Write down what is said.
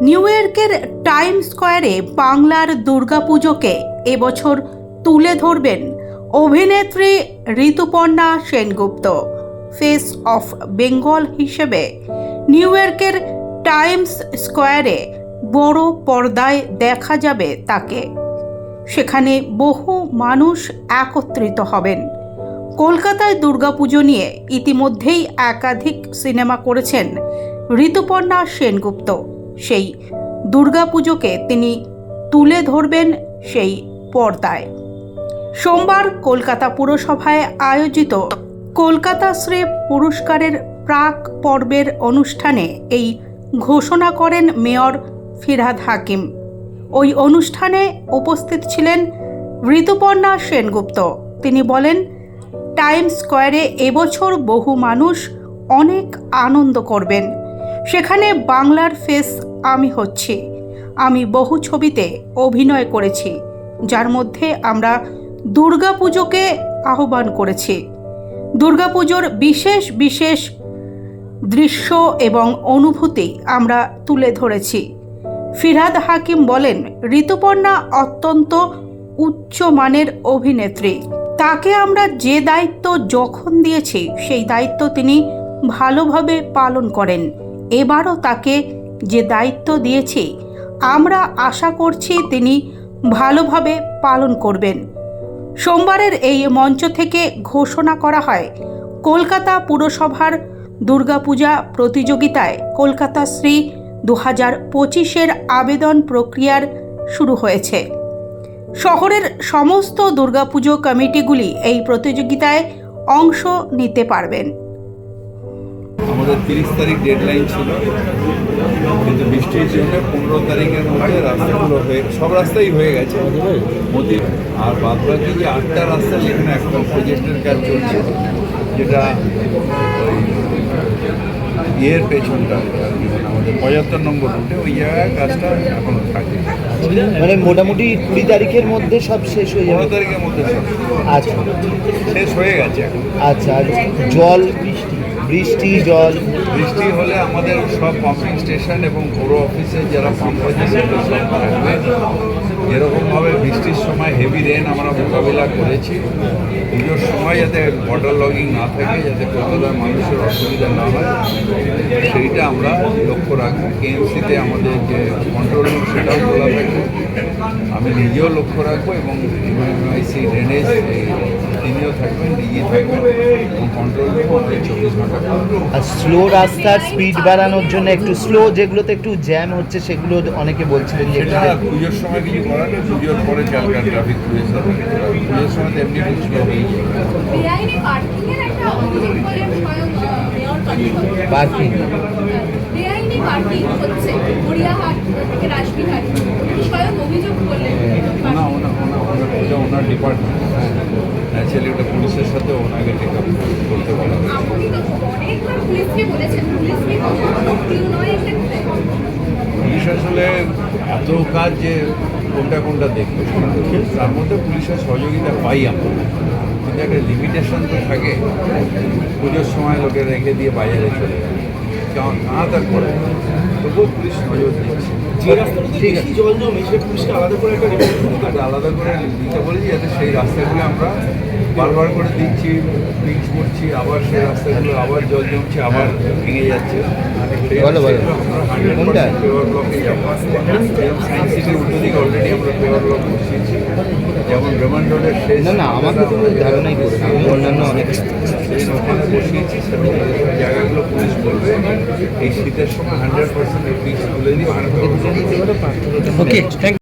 New ইয়র্কের time স্কোয়ারে বাংলার দুর্গাপুজোকে এবছর তুলে ধরবেন অভিনেত্রী Rituparna Sengupta face of Bengal হিসেবে। নিউ ইয়র্কের টাইমস স্কোয়ারে বড় পর্দায় দেখা যাবে তাকে। সেখানে বহু মানুষ একত্রিত হবেন। কলকাতায় দুর্গাপুজো নিয়ে ইতিমধ্যেই একাধিক সিনেমা করেছেন ঋতুপর্ণা সেনগুপ্ত। সেই দুর্গাপুজোকে তিনি তুলে ধরবেন সেই পর্দায়। সোমবার কলকাতা পুরসভায় আয়োজিত কলকাতা শ্রী পুরস্কারের প্রাক পর্বের অনুষ্ঠানে এই ঘোষণা করেন মেয়র ফিরহাদ হাকিম। ওই অনুষ্ঠানে উপস্থিত ছিলেন ঋতুপর্ণা সেনগুপ্ত। তিনি বলেন টাইম স্কোয়ারে এবছর বহু মানুষ অনেক আনন্দ করবেন। সেখানে বাংলার ফেস আমি হচ্ছি। আমি বহু ছবিতে অভিনয় করেছি, যার মধ্যে আমরা দুর্গাপুজোকে আহ্বান করেছি। দুর্গাপুজোর বিশেষ বিশেষ দৃশ্য এবং অনুভূতি আমরা তুলে ধরেছি। ফিরহাদ হাকিম বলেন, ঋতুপর্ণা অত্যন্ত উচ্চমানের অভিনেত্রী। তাকে আমরা যে দায়িত্ব যখন দিয়েছি, সেই দায়িত্ব তিনি ভালোভাবে পালন করেন। এবারও তাকে যে দায়িত্ব দিয়েছি, আমরা আশা করছি তিনি ভালোভাবে পালন করবেন। সোমবারের এই মঞ্চ থেকে ঘোষণা করা হয়, কলকাতা পুরসভার দুর্গাপূজা প্রতিযোগিতায় কলকাতা শ্রী দু হাজার পঁচিশের আবেদন প্রক্রিয়ার শুরু হয়েছে। শহরের সমস্ত দুর্গাপুজো কমিটিগুলি এই প্রতিযোগিতায় অংশ নিতে পারবেন। আমাদের তিরিশ তারিখ ডেডলাইন ছিল। কিন্তু বৃষ্টির জন্য পনেরো তারিখের মধ্যে রাস্তাগুলো হয়ে সব রাস্তাই হয়ে গেছে। মোদি আর বাদ বাকি যে আটটা রাস্তা যেখানে এখন প্রজেক্টের কাজ চলছে যেটা ইয়ের পেছনটা আমাদের পঁচাত্তর নম্বর রুটে ওই জায়গায় কাজটা এখনও থাকে। মানে মোটামুটি কুড়ি তারিখের মধ্যে সব শেষ হয়ে যাবে? তারিখের মধ্যে আচ্ছা। শেষ হয়ে গেছে আচ্ছা আর জল বৃষ্টি, জল। বৃষ্টি হলে আমাদের সব পাম্পিং স্টেশন এবং বড় অফিসে যারা পাম্প হয়েছে সেগুলো সব থাকবে এরকমভাবে বৃষ্টির সময় হেভি রেন আমরা মোকাবিলা করেছি, পুজোর সময় যাতে ওয়াটার লগিং না থাকে, যাতে কলকাতার মানুষের অসুবিধা না হয়। সেইটা আমরা লক্ষ্য রাখব কেএমসিতে আমাদের যে কন্ট্রোল রুম সেটাও খোলা থাকবে আমি নিজেও লক্ষ্য রাখব এবং এমআইসি ড্রেনেজ তিনিও থাকবেন ডিজি থাকবেন। এবং কন্ট্রোল রুম আমাদের চব্বিশ ঘণ্টা আর স্লো রাস্তার স্পিড বাড়ানোর জন্য একটু স্লো যেগুলোতে একটু জ্যাম হচ্ছে সেগুলো অনেকে বলছিলেন যে সেটা পুজোর সময় কিছু করার নেই পুজোর পরে ক্যালকার ট্রাফিক পুলিশ হবে পুজোর সময় তো এমনি একটু slow হয়েই যায়। পার্কিং বেআইনি পার্কিং হচ্ছে গড়িয়াহাট থেকে রাসবিহাট স্বয়ং অভিযোগ করলেন ওটা ওনার ডিপার্টমেন্ট ন্যাচারালি ওটা পুলিশের সাথে ওনাকে টেক আপ করতে বলা আপনি তো অনেকবার পুলিশকে বলেছেন পুলিশ কি নয় এক্ষেত্রে পুলিশ আসলে এত কাজ যে কোনটা কোনটা দেখবে। তার মধ্যে পুলিশের সহযোগিতা পাই আমরা। কিন্তু একটা লিমিটেশন তো থাকে, পুজোর সময় লোকে রেখে দিয়ে বাজারে চলে যায়। কেমন না তার করে। তবুও পুলিশ নজর দিচ্ছে যে রাস্তাটা বেশি জল জমে সেটা পুলিশকে আলাদা করে একটা রিপোর্ট আলাদা করে দিতে বলেছি যাতে সেই রাস্তাগুলো আমরা বারবার করে দিচ্ছি পিচ করছি আবার সেই রাস্তাগুলো আবার জল জমছে আবার ভেঙে যাচ্ছে। সেই বলো, বলো। রাস্তাগুলো আমরা হান্ড্রেড কোনটা? পেপার ব্লকে যাব। যেমন সায়েন্স সিটির উল্টো দিকে অলরেডি আমরা পেপার ব্লক বসিয়েছি। যেমন রেমন রোডের শেষ না না আমাকে তো ধারণাই করি না। আমি অন্যান্য অনেক বসিয়েছি বলবে এই শীতের সময় হান্ড্রেড পার্সেন্ট পিচ তুলে দিই ওকে